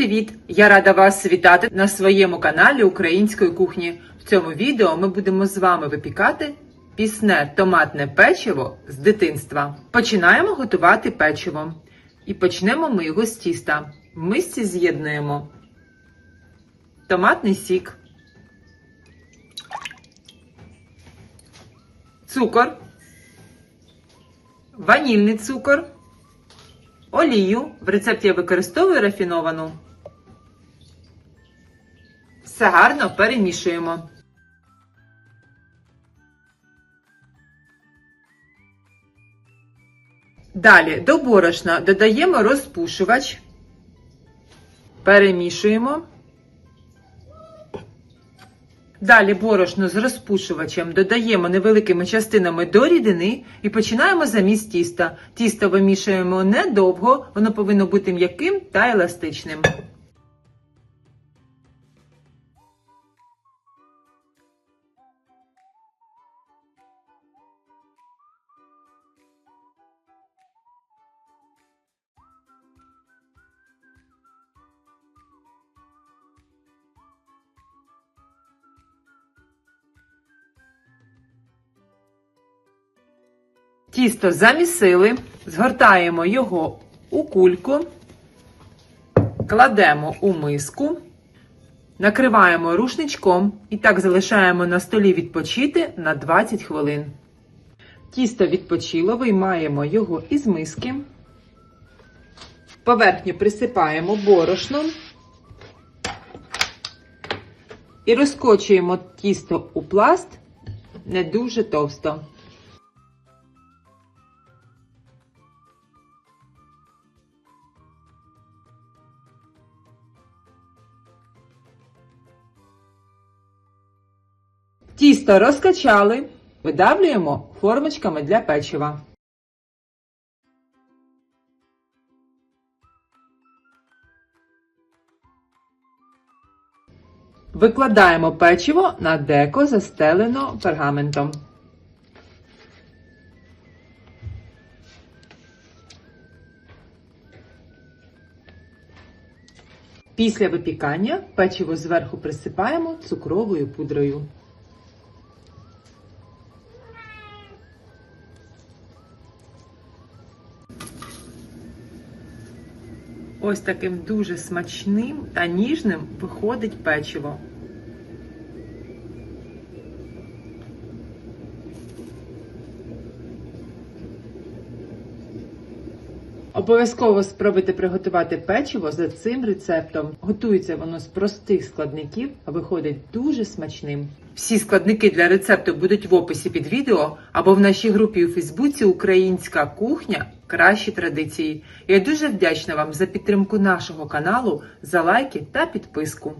привіт! Я рада вас вітати на своєму каналі Української кухні. В цьому відео ми будемо з вами випікати пісне томатне печиво з дитинства. Починаємо готувати печиво. І почнемо ми його з тіста. В мисці з'єднуємо томатний сік, цукор, ванільний цукор, олію. В рецепті я використовую рафіновану. Все гарно перемішуємо. Далі до борошна додаємо розпушувач, перемішуємо. Далі борошно з розпушувачем додаємо невеликими частинами до рідини і починаємо заміс тіста. Тісто вимішуємо недовго, воно повинно бути м'яким та еластичним. Тісто замісили, згортаємо його у кульку, кладемо у миску, накриваємо рушничком і так залишаємо на столі відпочити на 20 хвилин. Тісто відпочило, виймаємо його із миски. Поверхню присипаємо борошном і розкочуємо тісто у пласт не дуже товсто. Тісто розкачали, видавлюємо формочками для печива. Викладаємо печиво на деко, застелено пергаментом. Після випікання печиво зверху присипаємо цукровою пудрою. Ось таким дуже смачним та ніжним виходить печиво. Обов'язково спробуйте приготувати печиво за цим рецептом. Готується воно з простих складників, а виходить дуже смачним. Всі складники для рецепту будуть в описі під відео або в нашій групі у Фейсбуці Українська кухня кращі традиції. Я дуже вдячна вам за підтримку нашого каналу, за лайки та підписку.